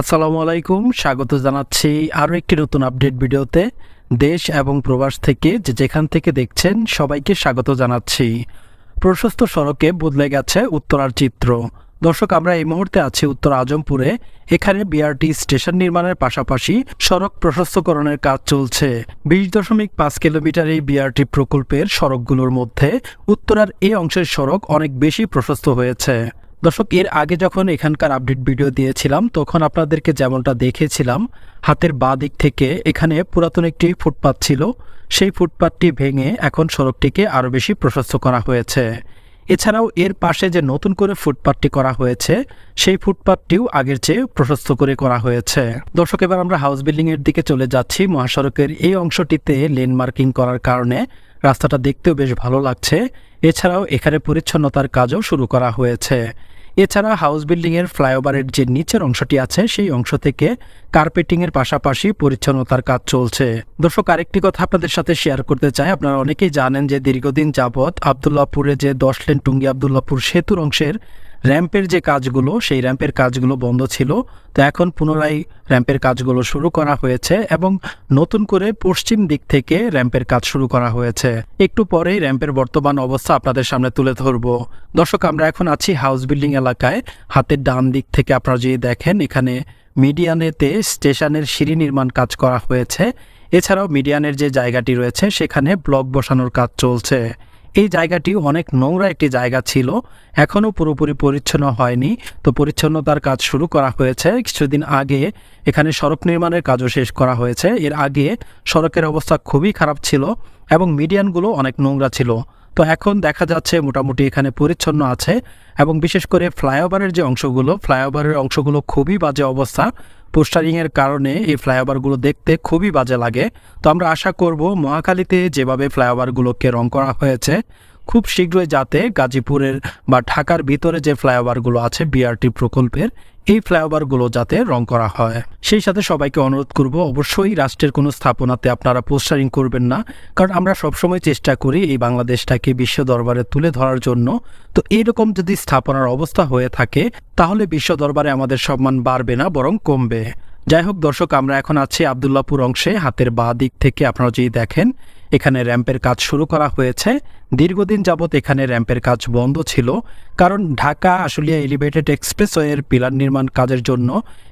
আসসালামু আলাইকুম, স্বাগত জানাচ্ছি আরও একটি নতুন আপডেট ভিডিওতে। দেশ এবং প্রবাস থেকে যে যেখান থেকে দেখছেন সবাইকে স্বাগত জানাচ্ছি। প্রশস্ত সড়কে বদলে গেছে উত্তরার চিত্র। দর্শক, আমরা এই মুহূর্তে আছি উত্তর আজমপুরে। এখানে বিআরটি স্টেশন নির্মাণের পাশাপাশি সড়ক প্রশস্তকরণের কাজ চলছে। বিশ দশমিক পাঁচ কিলোমিটার এই বিআরটি প্রকল্পের সড়কগুলোর মধ্যে উত্তরার এই অংশের সড়ক অনেক বেশি প্রশস্ত হয়েছে। দর্শক, এর আগে যখন এখানকার আপডেট ভিডিও দিয়েছিলাম, তখন আপনাদেরকে যেমনটা দেখেছিলাম, হাতের বাঁ দিক থেকে এখানে পুরাতন একটি ফুটপাত ছিল। সেই ফুটপাতটি ভেঙে এখন সড়কটিকে আরও বেশি প্রশস্ত করা হয়েছে। এছাড়াও এর পাশে যে নতুন করে ফুটপাতটি করা হয়েছে, সেই ফুটপাতটিও আগের চেয়ে প্রশস্ত করে করা হয়েছে। দর্শক, এবার আমরা হাউস বিল্ডিং এর দিকে চলে যাচ্ছি। মহাসড়কের এই অংশটিতে লেন মার্কিং করার কারণে রাস্তাটা দেখতেও বেশ ভালো লাগছে। এছাড়াও এখানে পরিচ্ছন্নতার কাজও শুরু করা হয়েছে। এছাড়া হাউস বিল্ডিংয়ের ফ্লাইওভারের যে নিচের অংশটি আছে, সেই অংশ থেকে কার্পেটিংয়ের পাশাপাশি পরিচ্ছন্নতার কাজ চলছে। দর্শক, আরেকটি কথা আপনাদের সাথে শেয়ার করতে চাই। আপনারা অনেকেই জানেন যে দীর্ঘদিন যাবৎ আবদুল্লাপুরে যে দশ লেন টুঙ্গি আবদুল্লাপুর সেতুর অংশের র্যাম্পের যে কাজগুলো, সেই র্যাম্পের কাজগুলো বন্ধ ছিল। তো এখন পুনরায় র্যাম্পের কাজগুলো শুরু করা হয়েছে এবং নতুন করে পশ্চিম দিক থেকে র্যাম্পের কাজ শুরু করা হয়েছে। একটু পরেই র্যাম্পের বর্তমান অবস্থা আপনাদের সামনে তুলে ধরব। দর্শক, আমরা এখন আছি হাউস বিল্ডিং এলাকায়। হাতের ডান দিক থেকে আপনারা যদি দেখেন, এখানে মিডিয়ানেতে স্টেশনের সিঁড়ি নির্মাণ কাজ করা হয়েছে। এছাড়াও মিডিয়ানের যে জায়গাটি রয়েছে, সেখানে ব্লক বসানোর কাজ চলছে। এই জায়গাটি অনেক নোংরা একটি জায়গা ছিল। এখনও পুরোপুরি পরিচ্ছন্ন হয়নি। তো পরিচ্ছন্নতার কাজ শুরু করা হয়েছে। কিছুদিন আগে এখানে সড়ক নির্মাণের কাজও শেষ করা হয়েছে। এর আগে সড়কের অবস্থা খুবই খারাপ ছিল এবং মিডিয়ানগুলো অনেক নোংরা ছিল। তো এখন দেখা যাচ্ছে মোটামুটি এখানে পরিচ্ছন্ন আছে এবং বিশেষ করে ফ্লাইওভারের যে অংশগুলো, ফ্লাইওভারের অংশগুলো খুবই বাজে অবস্থা। পোস্টারিংয়ের কারণে এই ফ্লাইওভারগুলো দেখতে খুবই বাজে লাগে। তো আমরা আশা করব মহাখালীতে যেভাবে ফ্লাইওভারগুলোকে রং করা হয়েছে খুব শীঘ্রই যাতে গাজীপুরের বা ঢাকার ভিতরে যে ফ্লাইওভারগুলো আছে বিআরটি প্রকল্পের, এই ফ্লাইওভারগুলো যাতে রং করা হয়। সেই সাথে সবাইকে অনুরোধ করব, অবশ্যই রাষ্ট্রের কোনো স্থাপনাতে আপনারা পোস্টারিং করবেন না, কারণ আমরা সবসময় চেষ্টা করি এই বাংলাদেশটাকে বিশ্ব দরবারে তুলে ধরার জন্য। তো এইরকম যদি স্থাপনার অবস্থা হয়ে থাকে, তাহলে বিশ্ব দরবারে আমাদের সম্মান বাড়বে না, বরং কমবে। যাই হোক দর্শক, আমরা এখন আছি আবদুল্লাপুর অংশে, হাতের বাঁ দিক থেকে আপনারা যদি দেখেন, এখানে র্যাম্পের কাজ শুরু করা হয়েছে। দীর্ঘদিন যাবৎ এখানে র্যাম্পের কাজ বন্ধ ছিল, কারণ ঢাকা আশুলিয়া এলিভেটেড এক্সপ্রেসওয়ের পিলার নির্মাণ কাজের জন্য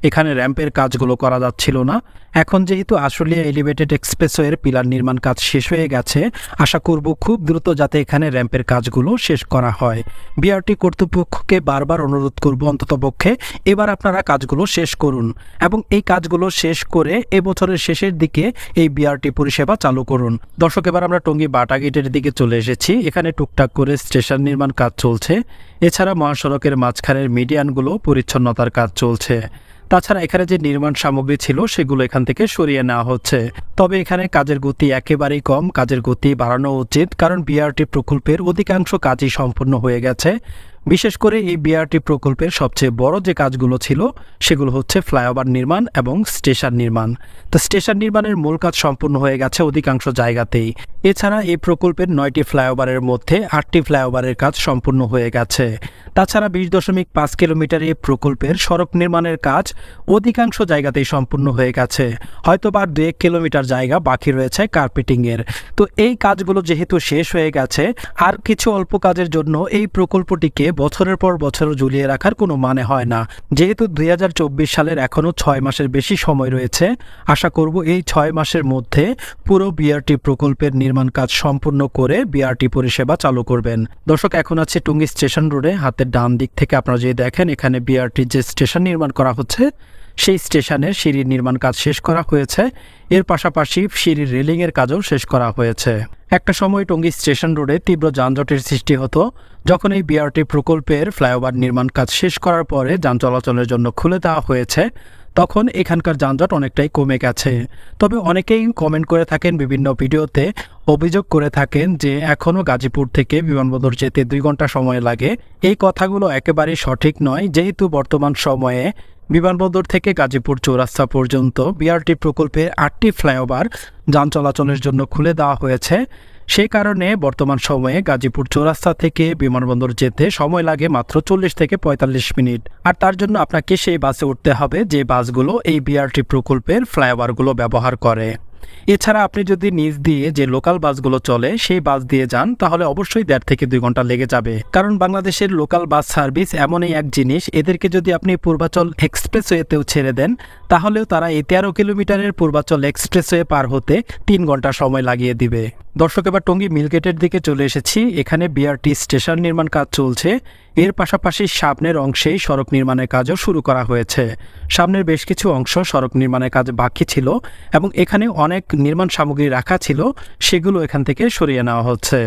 এখানে র্যাম্পের কাজগুলো করা যাচ্ছিল না। এখন যেহেতু আশুলিয়া এলিভেটেড এক্সপ্রেসওয়ের পিলার নির্মাণ কাজ শেষ হয়ে গেছে, আশা করব খুব দ্রুত যাতে এখানে র্যাম্পের কাজগুলো শেষ করা হয়। বিআরটি কর্তৃপক্ষকে বারবার অনুরোধ করব অন্ততপক্ষে এবার আপনারা কাজগুলো শেষ করুন এবং এই কাজগুলো শেষ করে এবছরের শেষের দিকে এই বিআরটি পরিষেবা চালু করুন। দর্শক, এবার আমরা টঙ্গী বাটা গেটের দিকে চলে এসেছি। এখানে টুকটাক করে স্টেশন নির্মাণ কাজ চলছে। এছাড়া মহাসড়কের মাঝখানের মিডিয়ানগুলো পরিচ্ছন্নতার কাজ চলছে। তাছাড়া এখানে যে নির্মাণ সামগ্রী ছিল, সেগুলো এখান থেকে সরিয়ে নেওয়া হচ্ছে। তবে এখানে কাজের গতি একেবারেই কম, কাজের গতি বাড়ানো উচিত, কারণ বিআরটি প্রকল্পের অধিকাংশ কাজই সম্পূর্ণ হয়ে গেছে। বিশেষ করে এই বিআরটি প্রকল্পের সবচেয়ে বড় যে কাজগুলো ছিল, সেগুলো হচ্ছে ফ্লাইওভার নির্মাণ এবং স্টেশন নির্মাণ। তো স্টেশন নির্মাণের মূল কাজ সম্পূর্ণ হয়ে গেছে অধিকাংশ জায়গাতেই। এছাড়া এই প্রকল্পের নয়টি ফ্লাইওভারের মধ্যে আটটি ফ্লাইওভারের কাজ সম্পূর্ণ হয়ে গেছে। তাছাড়া বিশ দশমিক পাঁচ কিলোমিটার এই প্রকল্পের সড়ক নির্মাণের কাজ অধিকাংশ জায়গাতেই সম্পূর্ণ হয়ে গেছে। হয়তো বা দু এক কিলোমিটার জায়গা বাকি রয়েছে কার্পেটিংয়ের। তো এই কাজগুলো যেহেতু শেষ হয়ে গেছে, আর কিছু অল্প কাজের জন্য এই প্রকল্পটিকে বছরের পর বছর ঝুলিয়ে রাখার কোনো মানে হয় না। যেহেতু দু হাজার চব্বিশ সালের এখনও ছয় মাসের বেশি সময় রয়েছে, আশা করব এই ছয় মাসের মধ্যে পুরো বিআরটি প্রকল্পের নির্মাণ কাজ সম্পূর্ণ করে বিআরটি পরিষেবা চালু করবেন। দর্শক, এখন আছে টুঙ্গি স্টেশন রোডে, হাতের ডান দিক থেকে আপনারা যদি দেখেন, এখানে বিআরটির যে স্টেশন নির্মাণ করা হচ্ছে সেই স্টেশনের সিঁড়ির নির্মাণ কাজ শেষ করা হয়েছে। এর পাশাপাশি সিঁড়ির রেলিংয়ের কাজও শেষ করা হয়েছে। একটা সময় টঙ্গী স্টেশন রোডে তীব্র যানজটের সৃষ্টি হতো। যখন এই বিআরটি প্রকল্পের ফ্লাইওভার নির্মাণ কাজ শেষ করার পরে যান চলাচলের জন্য খুলে দেওয়া হয়েছে, তখন এখানকার যানজট অনেকটাই কমে গেছে। তবে অনেকেই কমেন্ট করে থাকেন বিভিন্ন ভিডিওতে, অভিযোগ করে থাকেন যে এখনও গাজীপুর থেকে বিমানবন্দর যেতে দুই ঘণ্টা সময় লাগে। এই কথাগুলো একেবারেই সঠিক নয়। যেহেতু বর্তমান সময়ে বিমানবন্দর থেকে গাজীপুর চৌরাস্তা পর্যন্ত বিআরটি প্রকল্পে আটটি ফ্লাইওভার যান চলাচলের জন্য খুলে দেওয়া হয়েছে। সেই কারণে বর্তমান সময়ে গাজীপুর চৌরাস্তা থেকে বিমানবন্দর যেতে সময় লাগে মাত্র চল্লিশ থেকে পঁয়তাল্লিশ মিনিট। আর তার জন্য আপনাকে সেই বাসে উঠতে হবে যে বাসগুলো এই বিআরটি প্রকল্পের ফ্লাইওভারগুলো ব্যবহার করে। এছাড়া আপনি যদি নিজ দিয়ে যে লোকাল বাসগুলো চলে, সেই বাস দিয়ে যান, তাহলে অবশ্যই দেড় থেকে দুই ঘণ্টা লেগে যাবে। কারণ বাংলাদেশের লোকাল বাস সার্ভিস এমনই এক জিনিস, এদেরকে যদি আপনি পূর্বাচল এক্সপ্রেসওয়েতেও ছেড়ে দেন, তাহলেও তারা এই তেরো কিলোমিটারের পূর্বাচল এক্সপ্রেসওয়ে পার হতে তিন ঘণ্টা সময় লাগিয়ে দিবে। দর্শক, এবার টঙ্গী মিলগেটের দিকে চলে এসেছি। এখানে বিআরটি স্টেশন নির্মাণ কাজ চলছে। এর পাশাপাশি সামনের অংশেই সড়ক নির্মাণের কাজও শুরু করা হয়েছে। সামনের বেশ কিছু অংশ সড়ক নির্মাণের কাজ বাকি ছিল এবং এখানে অনেক নির্মাণ সামগ্রী রাখা ছিল। সেগুলো এখান থেকে সরিয়ে নেওয়া হচ্ছে।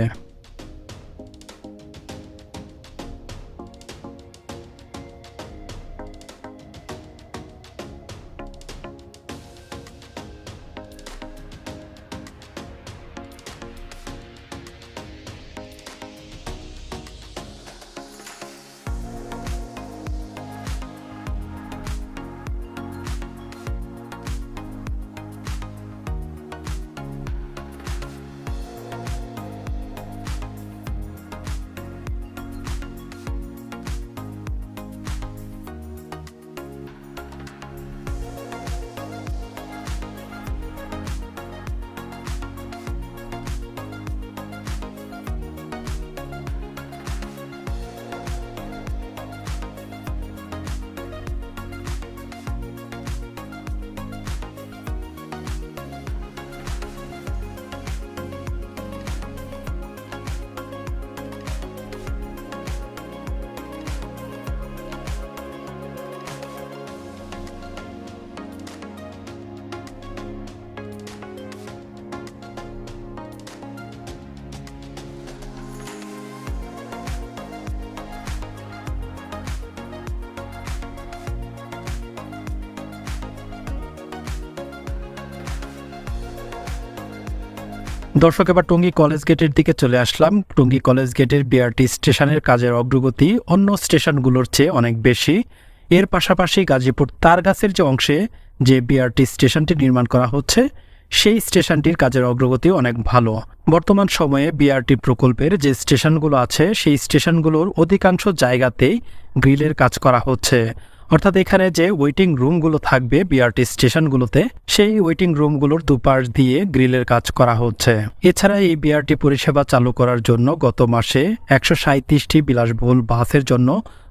দর্শক, এবার টঙ্গী কলেজ গেটের দিকে চলে আসলাম। টঙ্গী কলেজ গেটের বিআরটি স্টেশনের কাজের অগ্রগতি অন্য স্টেশনগুলোর চেয়ে অনেক বেশি। এর পাশাপাশি গাজীপুর তারগাছের যে অংশে যে বিআরটি স্টেশনটি নির্মাণ করা হচ্ছে, সেই স্টেশনটির কাজের অগ্রগতি অনেক ভালো। বর্তমান সময়ে বিআরটি প্রকল্পের যে স্টেশনগুলো আছে, সেই স্টেশনগুলোর অধিকাংশ জায়গাতেই গ্রিলের কাজ করা হচ্ছে। অর্থাৎ এখানে যে ওয়েটিং রুমগুলো থাকবে বিআরটি স্টেশনগুলোতে, সেই ওয়েটিং রুমগুলোর দুপাশ দিয়ে গ্রিলের কাজ করা হচ্ছে। এছাড়া এই বিআরটি পরিষেবা চালু করার জন্য গত মাসে একশো সাঁত্রিশটি বিলাসবহুল বাসের জন্য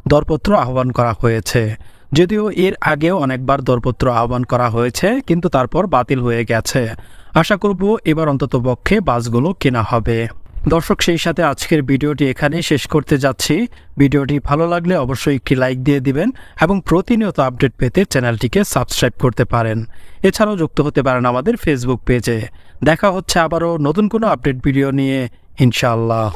দরপত্র আহ্বান করা হয়েছে। যদিও এর আগেও অনেকবার দরপত্র আহ্বান করা হয়েছে, কিন্তু তারপর বাতিল হয়ে গেছে। আশা করব এবার অন্তত পক্ষে বাসগুলো কেনা হবে। দর্শক, সেই সাথে আজকের ভিডিওটি এখানেই শেষ করতে যাচ্ছি। ভিডিওটি ভালো লাগলে অবশ্যই একটি লাইক দিয়ে দিবেন এবং প্রতিনিয়ত আপডেট পেতে চ্যানেলটিকে সাবস্ক্রাইব করতে পারেন। এছাড়াও যুক্ত হতে পারেন আমাদের ফেসবুক পেজে। দেখা হচ্ছে আবারও নতুন কোনো আপডেট ভিডিও নিয়ে। ইনশাআল্লাহ।